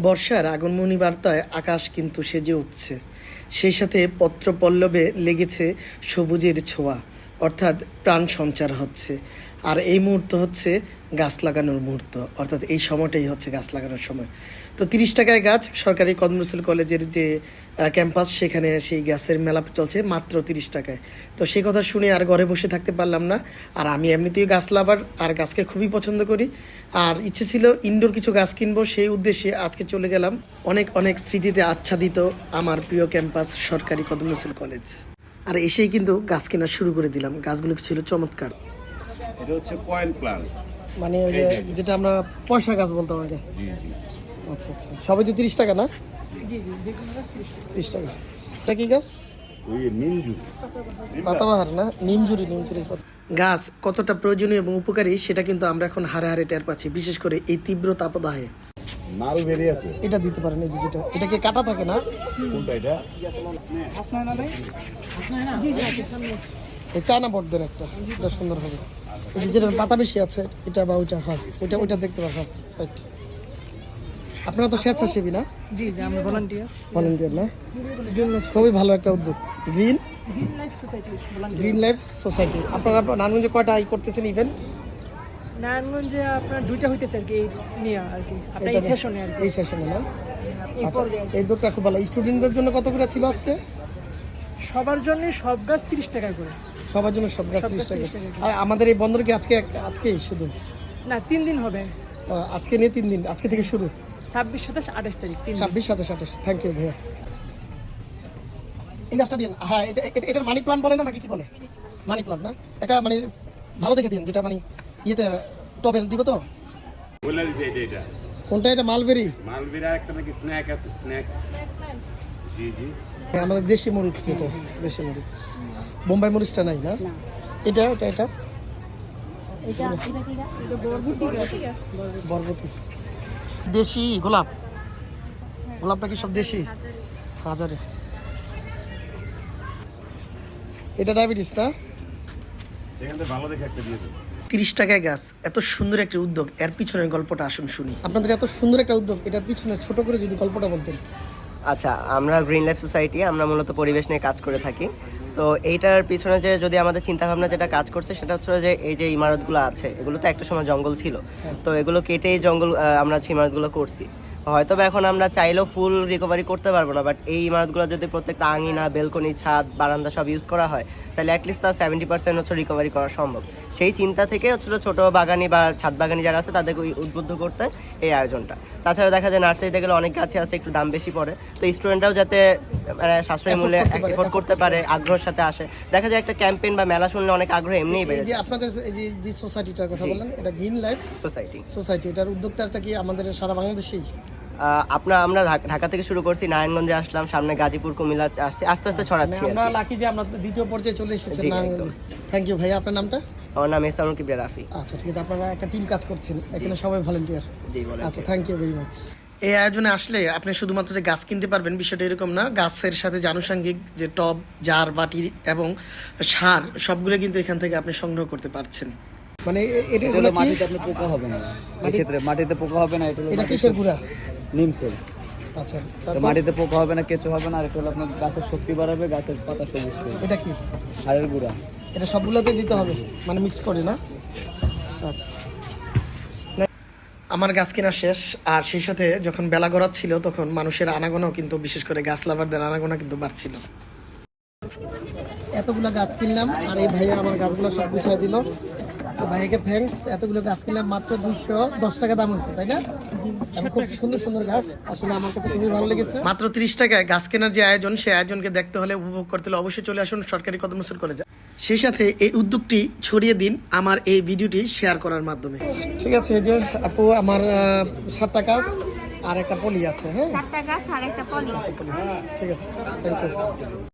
বর্ষার আগমনী বার্তায় আকাশ কিন্তু সেজে উঠছে। সেই সাথে পত্রপল্লবে লেগেছে সবুজের ছোঁয়া। অর্থাৎ প্রাণ সঞ্চার হচ্ছে। আর এই মুহূর্ত হচ্ছে গাছ লাগানোর মুহূর্ত। অর্থাৎ এই সময়টাই হচ্ছে গাছ লাগানোর সময়। তো তিরিশ টাকায় গাছ সরকারি কদমরসুল কলেজের যে ক্যাম্পাস, সেখানে সেই গাছের মেলা চলছে মাত্র তিরিশ টাকায়। তো সেই কথা শুনে আর ঘরে বসে থাকতে পারলাম না। আর আমি এমনিতেই গাছ লাভার আর গাছকে খুবই পছন্দ করি। আর ইচ্ছে ছিল ইনডোর কিছু গাছ কিনবো সেই উদ্দেশ্যে আজকে চলে গেলাম। অনেক অনেক স্মৃতিতে আচ্ছাদিত আমার প্রিয় ক্যাম্পাস সরকারি কদমরসুল কলেজ। আর এসেই কিন্তু গাছ কেনা শুরু করে দিলাম। গাছগুলো ছিল চমৎকার। এটা হচ্ছে কয়েন প্লান্ট মানে ওই যেটা আমরা পয়সা গাছ বলতাম আগে। জি জি। আচ্ছা আচ্ছা। সবাই তো তিরিশ টাকা না? তিরিশ টাকা। এটা কি গাছ? পাতাবাহার না? নিমজুরি নিমজুরি গাছ কতটা প্রয়োজনীয় এবং উপকারী সেটা কিন্তু আমরা এখন হারে হারে টের পাচ্ছি বিশেষ করে এই তীব্র তাপদাহে। নাল বেরি আছে। এটা দিতে পারেন এই যে যেটা। এটা কি কাটা থাকে না? কোনটা এটা? এই চায়না বট দেন একটা এটা সুন্দর হবে। এই যে যেটা পাতা বেশি আছে এটা বা ওইটা হ্যাঁ ওইটা ওইটা দেখতে পারেন right. আপনারা তো স্বেচ্ছাসেবী না? জি জি আমি ভলান্টিয়ার ভলেন্টিয়ার না? খুবই ভালো একটা উদ্যোগ। Green green life society green life society আপনারা নারায়ণগঞ্জে কয়টা আই করতেছেন ইভেন্ট নারায়ণগঞ্জে আপনার দুইটা হইতেছে আর কি নিয়ে আর কি আপনার এই সেশনে আর কি। এই সেশনে না? এই আচ্ছা উদ্যোগটা খুব ভালো। স্টুডেন্টদের জন্য কত করে ছিল আজকে? সবার জন্য সব গাছ তিরিশ টাকা করে। সবার জন্য সব গাছ ত্রিশ টাকা। আর আমাদের এই বন্দর কি আজকে আজকেই শুধু? না তিন দিন হবে। আজকে নিয়ে তিন দিন। আজকে থেকে শুরু? ছাব্বিশ সাতাশ আঠাশ তারিখ ছাব্বিশ সাতাশ আঠাশ। থ্যাংক ইউ ভাইয়া। এই গাছটা দিন। হ্যাঁ এটা এটা- এটার মানি প্লান্ট বলে না নাকি কি বলে? মানি প্লান্ট না? এটা মানে ভালো দেখে দিন যেটা মানে ইয়েতে টবেল দিব তো? বলে দিছে এটা এটা। কোনটা এটা? মালবেরি? মালবিরা একটা নাকি স্ন্যাক আছে স্ন্যাক জি জি। হ্যাঁ, আমাদের দেশি মরিচ এটা দেশি মরিচ। বোম্বাই মরিচটা নাই না? এটা এটা এটা? বরবটি দেশি গোলাপ? গোলাপটা কি সব দেশি? হাজারে। এটা ডায়াবেটিস না? এখান থেকে ভালো দেখে একটা দিয়ে দেবো। তিরিশ টাকায় গাছ এত সুন্দর একটা উদ্যোগ এর পিছনের গল্পটা আসুন শুনি। আপনাদের এত সুন্দর একটা উদ্যোগ এটার পিছনে ছোট করে যদি গল্পটা বলতেন। আচ্ছা আমরা গ্রিন লাইফ সোসাইটি আমরা মূলত পরিবেশ নিয়ে কাজ করে থাকি। তো এইটার পিছনে যে যদি আমাদের চিন্তাভাবনা যেটা কাজ করছে সেটা হচ্ছে যে এই যে ইমারতগুলো আছে এগুলো তো একটা সময় জঙ্গল ছিল। তো এগুলো কেটেই জঙ্গল আমরা হচ্ছে ইমারতগুলো করছি। হয়তো বা এখন আমরা চাইলেও ফুল রিকভারি করতে পারব না বাট এই ইমারতগুলো যদি প্রত্যেকটা আঙিনা বেলকনি ছাদ বারান্দা সব ইউজ করা হয় তাহলে অ্যাটলিস্ট তার সেভেন্টি পার্সেন্ট হচ্ছে রিকভারি করা সম্ভব। সেই চিন্তা থেকে হচ্ছিল ছোট বাগানি বা ছাদ বাগানি যারা আছে তাদেরকে উদ্বুদ্ধ করতে এই আয়োজনটা। তাছাড়া দেখা যায় নার্সারিতে গেলে অনেক গাছে আছে একটু দাম বেশি পড়ে তো স্টুডেন্টরাও যাতে মানে সাশ্রয়ী মূল্যে করতে পারে, এফোর্ড করতে পারে আগ্রহের সাথে আসে। দেখা যায় একটা ক্যাম্পেইন বা মেলা শুনলে অনেক আগ্রহ এমনিই বেড়ে এই যে আপনাদের এই যে যে সোসাইটিটার কথা বললেন এটা গ্রিন লাইফ সোসাইটি সোসাইটি এটার উদ্যোক্তাটা কি আমাদের সারা বাংলাদেশেই? আপনার আমরা ঢাকা- থেকে শুরু করছি নারায়ণগঞ্জে আসলাম সামনে গাজীপুর কুমিল্লা আসছে আস্তে আস্তে মানে ছড়াচ্ছি আমরা লাকি যে আমরা দ্বিতীয় পর্যায়ে চলে একদম। থ্যাংক ইউ ভাইয়া আপনার নামটা? আমার নাম এসামুল কিবরিয়া রাফি। আচ্ছা ঠিক আছে আপনারা একটা টিম কাজ করছেন এখানে সবাই ভলেন্টিয়ার জি বলেন আচ্ছা থ্যাংক ইউ ভেরি মাচ এই আয়োজনে আসলে আপনি শুধুমাত্র যে গাছ কিনতে পারবেন বিষয়টা এরকম না গাছের সাথে যে আনুষঙ্গিক যে টব জার বাটি এবং সার সবগুলো কিন্তু এখান থেকে আপনি সংগ্রহ করতে পারছেন। মানে এটা মাটিতে আপনি পোকা হবে না। এক্ষেত্রে মাটিতে পোকা হবে না এটা এটা কিসের গুঁড়া? নিম তেল। আচ্ছা মাটিতে পোকা হবে না কেঁচো হবে না আর এটা হলো আপনার গাছের শক্তি বাড়াবে গাছের পাতা সবুজ করবে। এটা কি? সারের গুঁড়া। এটা সবগুলোতে দিতে হবে মানে মিক্স করে না? আচ্ছা। আমার গাছ কেনা শেষ আর সেই সাথে যখন বেলা গড়াচ্ছিল তখন মানুষের আনাগোনাও কিন্তু বিশেষ করে গাছ লাভারদের আনাগোনা কিন্তু বাড়ছিল। এতগুলো গাছ কিনলাম আর এই ভাইয়া আমার গাছগুলো সব গুছিয়ে দিল। তো ভাইয়াকে থ্যাঙ্কস এতগুলো গাছ কিনলাম মাত্র দুইশো দশ টাকা দাম হচ্ছে তাই না? খুব সুন্দর সুন্দর গাছ। আসলে আমার কাছে খুবই ভালো লেগেছে। মাত্র তিরিশ টাকায় গাছ কেনার যে আয়োজন সেই আয়োজনকে দেখতে হলে উপভোগ করতে হলে অবশ্যই চলে আসুন সরকারি কদম রসুল কলেজে। সেই সাথে এই উদ্যোগটি ছড়িয়ে দিন আমার এই ভিডিওটি শেয়ার করার মাধ্যমে। ঠিক আছে এই যে আপু আমার আহ, সাতটা গাছ আর একটা পলি আছে হ্যাঁ? সাতটা গাছ আর একটা পলি। ঠিক আছে থ্যাংক ইউ